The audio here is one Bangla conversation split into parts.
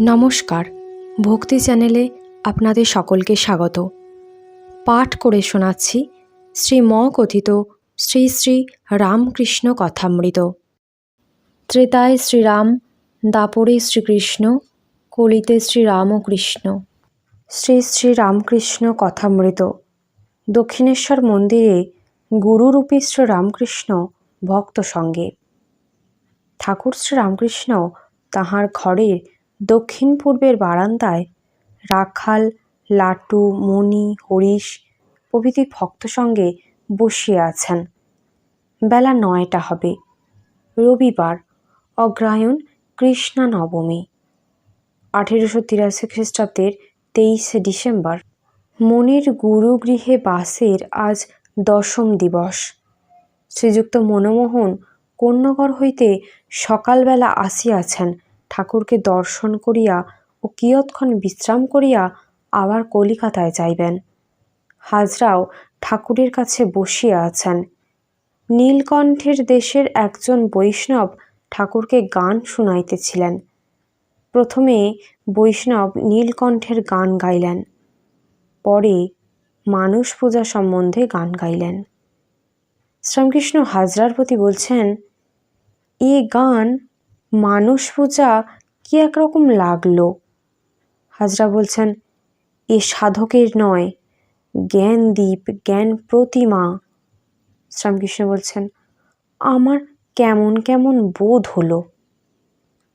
নমস্কার, ভক্তি চ্যানেলে আপনাদের সকলকে স্বাগত। পাঠ করে শোনাচ্ছি শ্রী ম কথিত শ্রী শ্রী রামকৃষ্ণ কথামৃত। ত্রেতায় শ্রীরাম, দাপরে শ্রীকৃষ্ণ, কলিতে শ্রীরামকৃষ্ণ। শ্রী শ্রী রামকৃষ্ণ কথামৃত। দক্ষিণেশ্বর মন্দিরে গুরুরূপী শ্রী রামকৃষ্ণ ভক্ত সঙ্গে। ঠাকুর শ্রী রামকৃষ্ণ তাহার ঘরের দক্ষিণ পূর্বের বারান্দায় রাখাল, লাটু, মণি, হরিশ প্রভৃতি ভক্ত সঙ্গে বসিয়া আছেন। বেলা নয়টা হবে। রবিবার, অগ্রায়ণ কৃষ্ণা নবমী। আঠেরোশো তিরাশি খ্রিস্টাব্দের তেইশে ডিসেম্বর। মনির গুরুগৃহে বাসের আজ দশম দিবস। শ্রীযুক্ত মনমোহন কন্যগর হইতে সকালবেলা আসিয়াছেন ঠাকুরকে দর্শন করিয়া ও কিয়ৎক্ষণ বিশ্রাম করিয়া আবার কলিকাতায় যাইবেন। হাজরাও ঠাকুরের কাছে বসিয়া আছেন। নীলকণ্ঠের দেশের একজন বৈষ্ণব ঠাকুরকে গান শুনাইতেছিলেন। প্রথমে বৈষ্ণব নীলকণ্ঠের গান গাইলেন, পরে মানুষ পূজা সম্বন্ধে গান গাইলেন। শ্রীরামকৃষ্ণ হাজরার প্রতি বলছেন, এ গান মানুষ পূজা কি একরকম লাগল? হাজরা বলছেন, এ সাধকের নয় জ্ঞানদীপ জ্ঞান প্রতিমা। শ্রীরামকৃষ্ণ বলছেন, আমার কেমন কেমন বোধ হলো।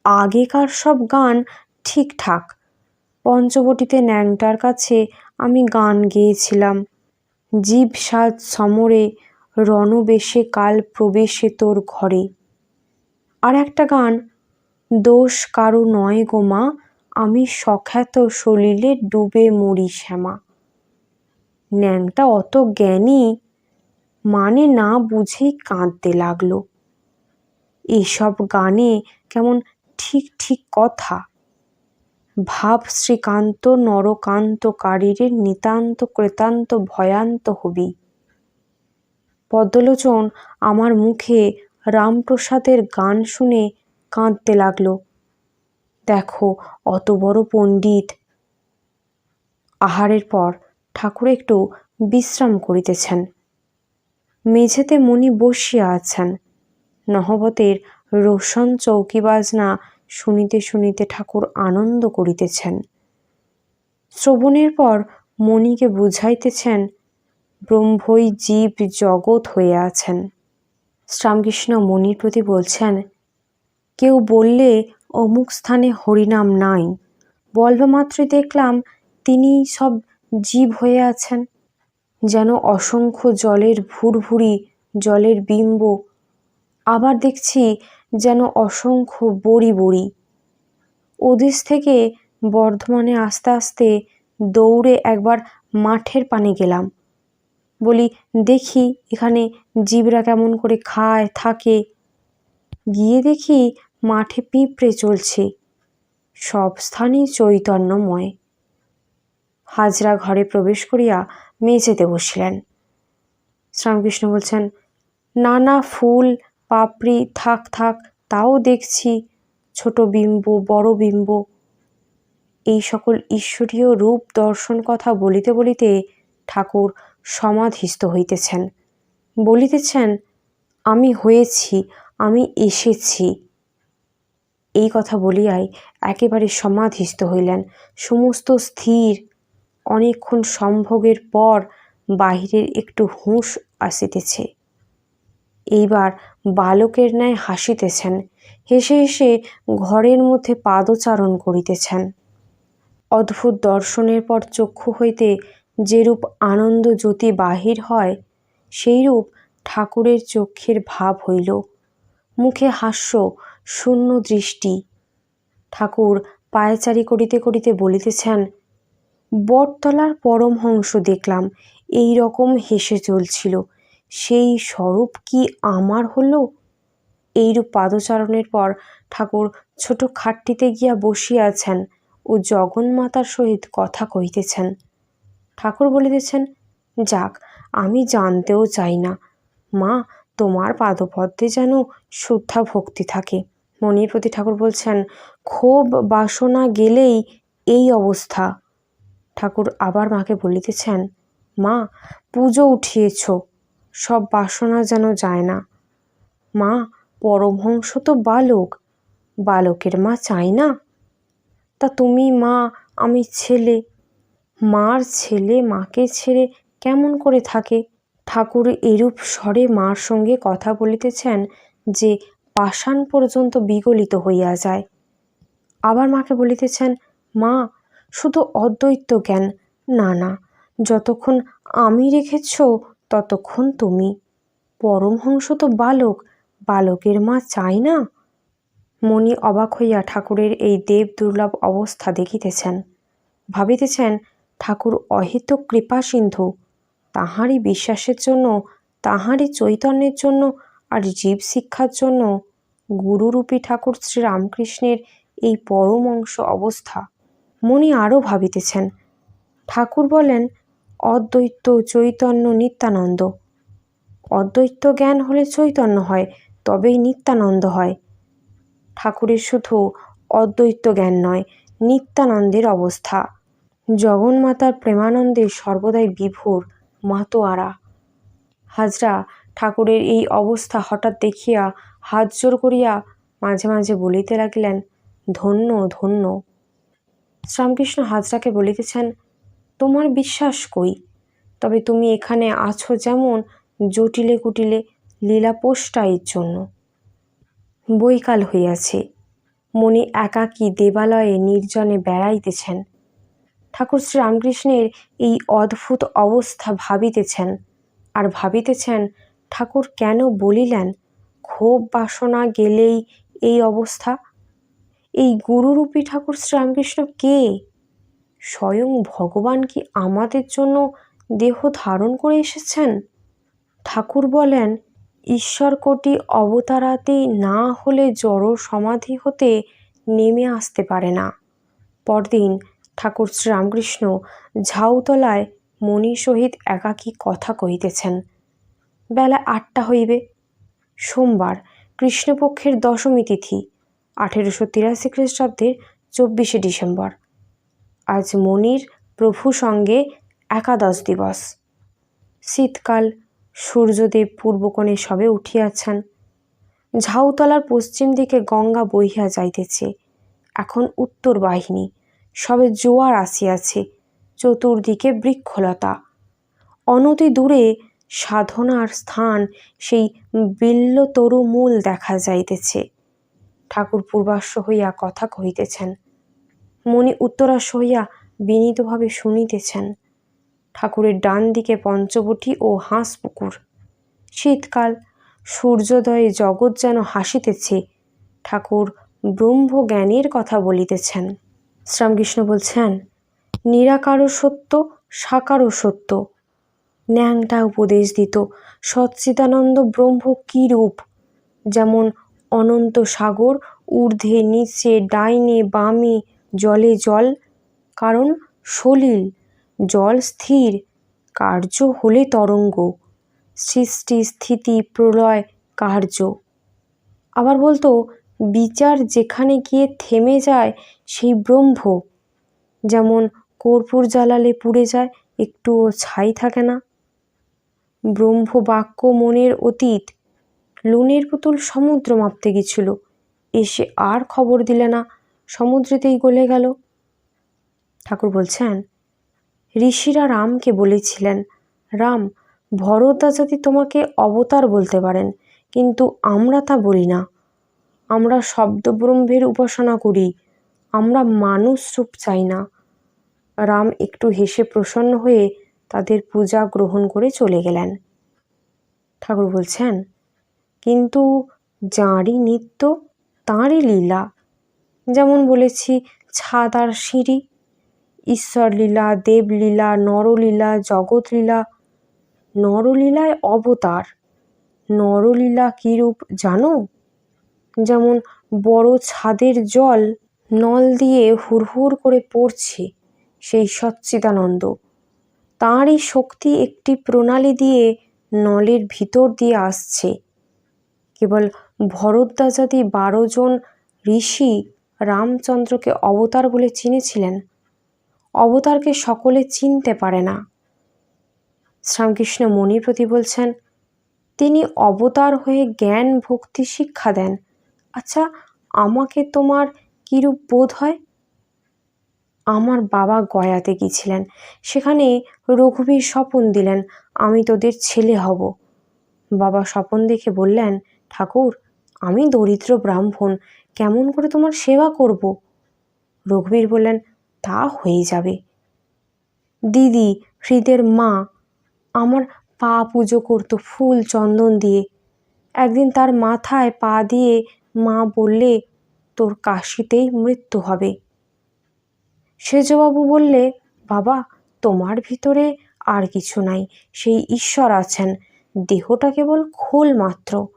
আগেকার সব গান ঠিকঠাক। পঞ্চবটিতে ন্যাংটার কাছে আমি গান গেয়েছিলাম। জীব সাজ সমরে রণবেশে কাল প্রবেশে তোর ঘরে। আর একটা গান, দোষ কারও নয় গো মা, আমি সখ্যাত সলিলে ডুবে মরি শ্যামা। ন্যাংটা অত জ্ঞানী মানে না বুঝেই কাঁদতে লাগল। এসব গানে কেমন ঠিক ঠিক কথা। ভাব শ্রীকান্ত, নরকান্ত কারীরে নিতান্ত ক্রেতান্ত ভয়ান্ত হবি। পদ্মলোচন আমার মুখে রামপ্রসাদের গান শুনে কাঁদতে লাগল। দেখো, অত বড় পণ্ডিত আহারের পর ঠাকুর একটু বিশ্রাম করিতেছেন। মেঝেতে মণি বসিয়া আছেন। নহবতের রোশন চৌকি বাজনা শুনিতে শুনিতে ঠাকুর আনন্দ করিতেছেন। শ্রবণের পর মণিকে বুঝাইতেছেন, ব্রহ্মই জীব জগৎ হয়ে আছেন। শ্রীরামকৃষ্ণ মণির প্রতি বলছেন, কেউ বললে অমুক স্থানে হরিনাম নাই। বলবা মাত্রই দেখলাম তিনি সব জীব হয়ে আছেন। যেন অসংখ্য জলের ভুরভুরি, জলের বিম্ব, আবার দেখছি যেন অসংখ্য বড়ি বড়ি। ওদেশ থেকে বর্ধমানে আস্তে আস্তে দৌড়ে একবার মাঠের পানে গেলাম। বলি, দেখি এখানে জীবরা কেমন করে খায়, থাকে। গিয়ে দেখি মাঠে পিঁপড়ে চলছে, সব স্থানই চৈতন্যময়। হাজরা ঘরে প্রবেশ করিয়া মেঝেতে বসিলেন। শ্রীরামকৃষ্ণ বলছেন, নানা ফুল, পাপড়ি, থাক থাক, তাও দেখছি, ছোট বিম্ব, বড় বিম্ব। এই সকল ঈশ্বরীয় রূপ দর্শন কথা বলিতে বলিতে ঠাকুর সমাধিস্থ হইতেছেন। বলিতেছেন, আমি হয়েছি, আমি এসেছি। এই কথা বলিয়াই একেবারে সমাধিস্থ হইলেন। সমস্ত স্থির, অনেকক্ষণ সম্ভোগের পর বাহিরের একটু হুঁশ আসিতেছে। এইবার বালকের ন্যায় হাসিতেছেন, হেসে হেসে ঘরের মধ্যে পাদচারণ করিতেছেন। অদ্ভুত দর্শনের পর চক্ষু হইতে যেরূপ আনন্দ জ্যোতি বাহির হয়, সেইরূপ ঠাকুরের চক্ষের ভাব হইল। মুখে হাস্য, শূন্য দৃষ্টি। ঠাকুর পায়চারি করিতে করিতে বলিতেছেন, বটতলার পরমহংস দেখলাম, এই রকম হেসে চলছিল। সেই স্বরূপ কি আমার হলো? এইরূপ পাদচারণের পর ঠাকুর ছোট খাটটিতে গিয়া বসিয়াছেন ও জগন্মাতার সহিত কথা কহিতেছেন। ঠাকুর বলে বলিতেছেন যাক, আমি জানতেও চাই না। মা, তোমার পাদপদ্মে যেন শ্রদ্ধা ভক্তি থাকে। মনির প্রতি ঠাকুর বলছেন ক্ষোভ বাসনা গেলেই এই অবস্থা। ঠাকুর আবার মাকে বলিতেছেন মা, পুজো উঠিয়েছ, সব বাসনা যেন যায় না। মা, পরমহংস তো বালক, বালকের মা চাই না। তা তুমি মা, আমি ছেলে মার ছেলে মাকে ছেড়ে কেমন করে থাকে? ঠাকুর এরূপ স্বরে মার সঙ্গে কথা বলিতেছেন যে পাষাণ পর্যন্ত বিগলিত হইয়া যায়। আবার মাকে বলিতেছেন, মা, শুধু অদ্বৈত জ্ঞান। না না, যতক্ষণ আমি রেখেছ, ততক্ষণ তুমি। পরমহংস তো বালক, বালকের মা চাই না? মণি অবাক হইয়া ঠাকুরের এই দেব দুর্লভ অবস্থা দেখিতেছেন। ভাবিতেছেন ঠাকুর অহিত কৃপা সিন্ধু। তাহারই বিশ্বাসের জন্য, তাহারই চৈতন্যের জন্য আর জীব শিক্ষার জন্য গুরুরূপী ঠাকুর শ্রীরামকৃষ্ণের এই পরম অংশ অবস্থা মনি আরও ভাবিতেছেন। ঠাকুর বলেন, অদ্বৈত চৈতন্য নিত্যানন্দ। অদ্বৈত জ্ঞান হলে চৈতন্য হয়, তবেই নিত্যানন্দ হয়। ঠাকুরের শুধু অদ্বৈত জ্ঞান নয়, নিত্যানন্দের অবস্থা। জগন্মাতার প্রেমানন্দে সর্বদাই বিভোর মাতোয়ারা। হাজরা, ঠাকুরের এই অবস্থা হঠাৎ দেখিয়া হাত জোর করিয়া মাঝে মাঝে বলিতে লাগিলেন, ধন্য ধন্য। শ্রীরামকৃষ্ণ হাজরাকে বলিতেছেন, তোমার বিশ্বাস কই? তবে তুমি এখানে আছো যেমন জটিলে কুটিলে লীলা পোষ্টাইয়ের জন্য। বৈকাল হইয়াছে। মনি একাকী দেবালয়ে নির্জনে বেড়াইতেছেন। ঠাকুর শ্রীরামকৃষ্ণের এই অদ্ভুত অবস্থা ভাবিতেছেন। আর ভাবিতেছেন, ঠাকুর কেন বলিলেন, ক্ষোভ বাসনা গেলেই এই অবস্থা? এই গুরুরূপী ঠাকুর শ্রীরামকৃষ্ণ কে? স্বয়ং ভগবান কি আমাদের জন্য দেহ ধারণ করে এসেছেন? ঠাকুর বলেন, ঈশ্বর কোটি অবতারাতে না হলে জড় সমাধি হতে নেমে আসতে পারে না। পরদিন ঠাকুর শ্রীরামকৃষ্ণ ঝাউতলায় মণির সহিত একাকী কথা কহিতেছেন, বেলা আটটা হইবে। সোমবার, কৃষ্ণপক্ষের দশমী তিথি, আঠেরোশো তিরাশি খ্রিস্টাব্দের চব্বিশে ডিসেম্বর। আজ মনির প্রভু সঙ্গে একাদশ দিবস। শীতকাল, সূর্যদেব পূর্বকোণে সবে উঠিয়াছেন। ঝাউতলার পশ্চিম দিকে গঙ্গা বহিয়া যাইতেছে। এখন উত্তর বাহিনী সবে জোয়ার আসিয়াছে, চতুর্দিকে বৃক্ষলতা। অনতি দূরে সাধনার স্থান, সেই বিল্লতরু মূল দেখা যাইতেছে। ঠাকুর পূর্বাশ্ব হইয়া কথা কহিতেছেন, মণি উত্তরাশ্ব হইয়া বিনীতভাবে শুনিতেছেন, ঠাকুরের ডান দিকে পঞ্চবটি ও হাঁস পুকুর। শীতকাল, সূর্যোদয়ে জগৎ যেন হাসিতেছে, ঠাকুর ব্রহ্মজ্ঞানের কথা বলিতেছেন। শ্রীরামকৃষ্ণ বলছেন, নিরাকারও সত্য, সাকারও সত্য। ন্যাংটা উপদেশ দিত, সচ্চিদানন্দ ব্রহ্ম কী রূপ? যেমন অনন্ত সাগর, ঊর্ধ্বে, নিচে, ডাইনে, বামে, জলে জল, কারণ সলিল, জল স্থির, কার্য হলে তরঙ্গ, সৃষ্টি, স্থিতি, প্রলয়, কার্য। আবার বলতো বিচার যেখানে গিয়ে থেমে যায় সেই ব্রহ্ম। যেমন কর্পূর জ্বালালে পুড়ে যায়, একটুও ছাই থাকে না। ব্রহ্ম বাক্য মনের অতীত, লুনের পুতুল সমুদ্র মাপতে গেছিল। এসে আর খবর দিলে না, সমুদ্রেতেই গলে গেল। ঠাকুর বলছেন, ঋষিরা রামকে বলেছিলেন, রাম ভরদা যদি তোমাকে অবতার বলতে পারেন, কিন্তু আমরা তা বলি না। আমরা শব্দব্রহ্মের উপাসনা করি, আমরা মানুষ রূপ চাই না। রাম একটু হেসে প্রসন্ন হয়ে তাদের পূজা গ্রহণ করে চলে গেলেন। ঠাকুর বলছেন, কিন্তু যাঁরই নিত্য, তাঁরই লীলা। যেমন বলেছি, ছাদ আর সিঁড়ি ঈশ্বরলীলা দেবলীলা নরলীলা জগৎলীলা নরলীলায় অবতার নরলীলা কীরূপ জানো? যেমন বড় ছাদের জল নল দিয়ে হুড়হুড় করে পড়ছে সেই সচ্চিদানন্দ। তাঁরই শক্তি একটি প্রণালী দিয়ে নলের ভিতর দিয়ে আসছে। কেবল ভরদ্বাজাদি বারো জন ঋষি রামচন্দ্রকে অবতার বলে চিনেছিলেন। অবতারকে সকলে চিনতে পারে না। শ্রীরামকৃষ্ণ মণির প্রতি বলছেন, তিনি অবতার হয়ে জ্ঞান, ভক্তি, শিক্ষা দেন। আচ্ছা আমাকে তোমার কীরূপ বোধ হয়? আমার বাবা গয়াতে গিয়েছিলেন। সেখানে রঘুবীর স্বপন দিলেন, আমি তোদের ছেলে হব। বাবা স্বপন দেখে বললেন, ঠাকুর, আমি দরিদ্র ব্রাহ্মণ, কেমন করে তোমার সেবা করব? রঘুবীর বললেন, তা হয়ে যাবে। দিদি, হৃদের মা, আমার পা পুজো করতো ফুল চন্দন দিয়ে। একদিন তার মাথায় পা দিয়ে মা বললে, তোর কাশিতেই মৃত্যু হবে। সেজবাবু বললে, বাবা, তোমার ভিতরে আর কিছু নাই, সেই ঈশ্বর আছেন। দেহটা কেবল খোল মাত্র,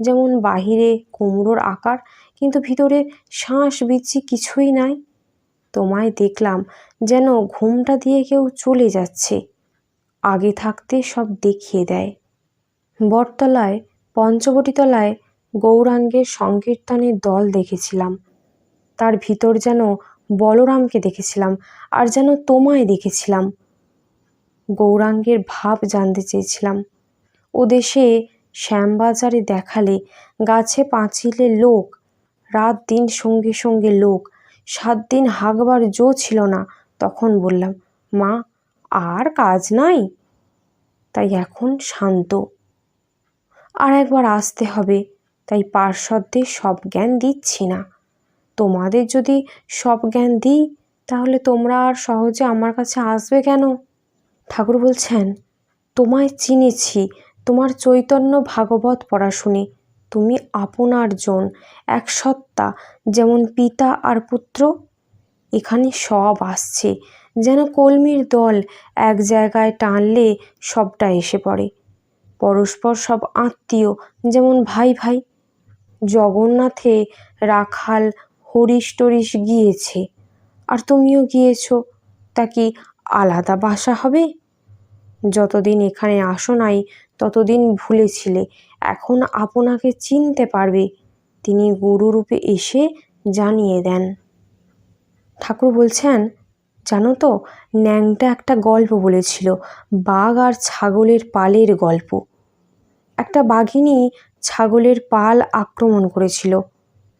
যেমন বাহিরে কুমড়োর আকার, কিন্তু ভিতরে শ্বাস বিচ্ছি কিছুই নাই। তোমায় দেখলাম যেন ঘুমটা দিয়ে কেউ চলে যাচ্ছে, আগে থাকতে সব দেখিয়ে দেয়। বটতলায়, পঞ্চবটিতলায় গৌরাঙ্গের সংকীর্তনের দল দেখেছিলাম। তার ভিতর যেন বলরামকে দেখেছিলাম আর যেন তোমায় দেখেছিলাম। গৌরাঙ্গের ভাব জানতে চেয়েছিলাম। ও দেশে শ্যামবাজারে দেখালে গাছে পাঁচিলে লোক, রাত দিন সঙ্গে সঙ্গে লোক, সাত দিন হাগবার জো ছিল না, তখন বললাম, মা, আর কাজ নাই? তাই এখন শান্ত। আর একবার আসতে হবে। তাই পার্শ্বদের সব জ্ঞান দিচ্ছি না। তোমাদের যদি সব জ্ঞান দিই, তাহলে তোমরা আর সহজে আমার কাছে আসবে কেন? ঠাকুর বলছেন, তোমায় চিনেছি, তোমার চৈতন্য ভাগবত পড়া শুনে তুমি আপনার জন, এক সত্তা, যেমন পিতা আর পুত্র। এখানে সব আসছে, যেন কলমির দল এক জায়গায় টানলে সবটা এসে পড়ে। পরস্পর সব আত্মীয়, যেমন ভাই ভাই। জগন্নাথে রাখাল হরিশ টরিশ গিয়েছে। আর তুমিও গিয়েছো, তা কি আলাদা বাসা হবে? যতদিন এখানে আসো নাই, ততদিন ভুলেছিলে, এখন আপনাকে চিনতে পারবে। তিনি গুরুরূপে এসে জানিয়ে দেন। ঠাকুর বলছেন, জানো তো, ন্যাংটা একটা গল্প বলেছিল, বাঘ আর ছাগলের পালের গল্প। একটা বাঘিনী ছাগলের পাল আক্রমণ করেছিল।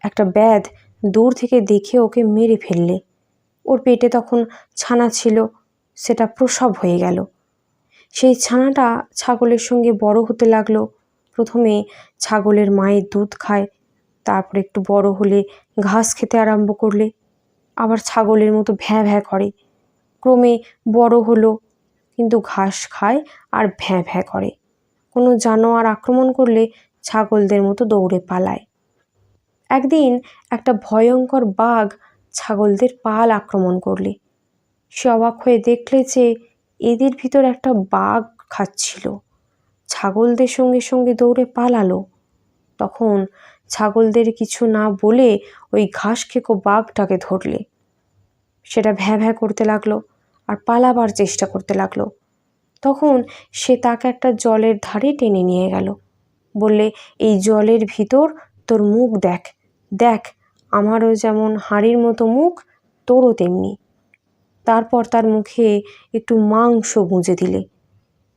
একটা ব্যাধ দূর থেকে দেখে ওকে মেরে ফেললে। ওর পেটে তখন ছানা ছিল, সেটা প্রসব হয়ে গেল। সেই ছানাটা ছাগলের সঙ্গে বড় হতে লাগল। প্রথমে ছাগলের মায়ের দুধ খায়, তারপর একটু বড় হলে ঘাস খেতে আরম্ভ করলে। আবার ছাগলের মতো ভ্যাঁ ভ্যাঁ করে। ক্রমে বড় হলো, কিন্তু ঘাস খায় আর ভ্যাঁ ভ্যাঁ করে। কোনো জানোয়ার আক্রমণ করলে ছাগলদের মতো দৌড়ে পালায়। একদিন একটা ভয়ঙ্কর বাঘ ছাগলদের পাল আক্রমণ করলে। সে অবাক হয়ে দেখলে যে এদের ভিতর একটা বাঘ খাচ্ছিল। ছাগলদের সঙ্গে সঙ্গে দৌড়ে পালালো। তখন ছাগলদের কিছু না বলে ওই ঘাস খেকো বাঘটাকে ধরলে। সেটা ভ্যাঁ ভ্যাঁ করতে লাগল আর পালাবার চেষ্টা করতে লাগল। তখন সে তাকে একটা জলের ধারে টেনে নিয়ে গেল। বললে, এই জলের ভিতর তোর মুখ দেখ দেখ, আমারও যেমন হাঁড়ির মতো মুখ, তোরও তেমনি। তারপর তার মুখে একটু মাংস গুঁজে দিলে।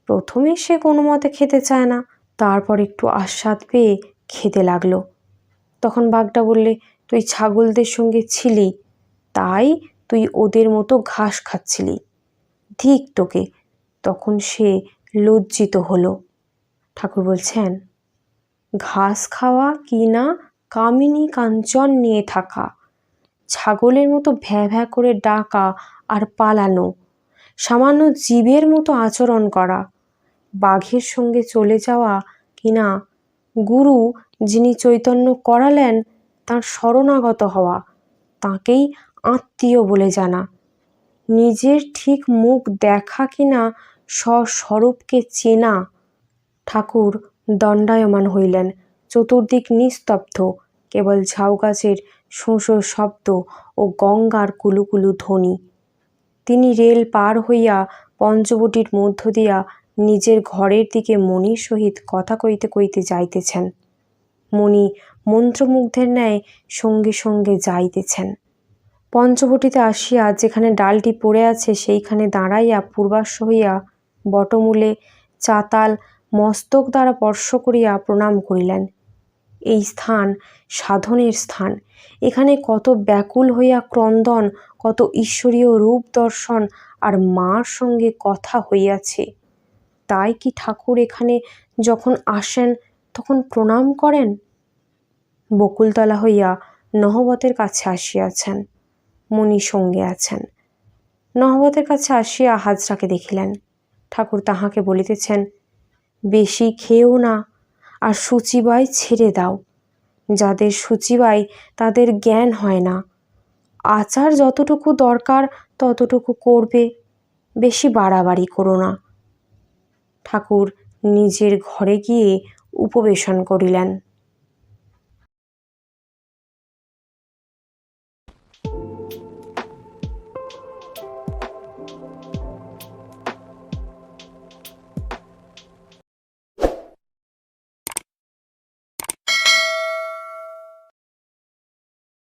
প্রথমে সে কোনো মতে খেতে চায় না, তারপর একটু আস্বাদ পেয়ে খেতে লাগল। তখন বাঘটা বললে, তুই ছাগলদের সঙ্গে ছিলি, তাই তুই ওদের মতো ঘাস খাচ্ছিলি। ধিক তোকে। তখন সে লজ্জিত হলো। ঠাকুর বলছেন ঘাস খাওয়া কি না কামিনী কাঞ্চন নিয়ে থাকা। ছাগলের মতো ভ্যাঁ ভ্যাঁ করে ডাকা আর পালানো। সামান্য জীবের মতো আচরণ করা। বাঘের সঙ্গে চলে যাওয়া কিনা গুরু যিনি চৈতন্য করালেন, তার শরণাগত হওয়া, তাকেই আত্মীয় বলে জানা। নিজের ঠিক মুখ দেখা কিনা স্বস্বরূপকে চেনা। ঠাকুর দণ্ডায়মান হইলেন। চতুর্দিক নিস্তব্ধ, কেবল ঝাউ গাছের শোঁ শব্দ ও গঙ্গার কুলুকুলু ধ্বনি। তিনি রেল পার হইয়া পঞ্চবটির মধ্য দিয়া নিজের ঘরের দিকে মণির সহিত কথা কইতে কইতে যাইতেছেন। মণি মন্ত্রমুগ্ধের ন্যায় সঙ্গে সঙ্গে যাইতেছেন। পঞ্চবটিতে আসিয়া যেখানে ডালটি পড়ে আছে সেইখানে দাঁড়াইয়া পূর্বাশ্ব হইয়া বটমূলে চাতাল মস্তক দ্বারা স্পর্শ করিয়া প্রণাম করিলেন। এই স্থান সাধনের স্থান। এখানে কত ব্যাকুল হইয়া ক্রন্দন, কত ঈশ্বরীয় রূপ দর্শন আর মার সঙ্গে কথা হইয়াছে। তাই কি ঠাকুর এখানে যখন আসেন, তখন প্রণাম করেন? বকুলতলা হইয়া নহবতের কাছে আসিয়াছেন মণি সঙ্গে আছেন। নহবতের কাছে আসিয়া হাজরাকে দেখিলেন। ঠাকুর তাহাকে বলিতেছেন বেশি খেও না, আর সূচিবাই ছেড়ে দাও। যাদের সূচিবাই তাদের জ্ঞান হয় না। আচার যতটুকু দরকার ততটুকু করবে, বেশি বাড়াবাড়ি করো না। ঠাকুর নিজের ঘরে গিয়ে উপবেশন করিলেন।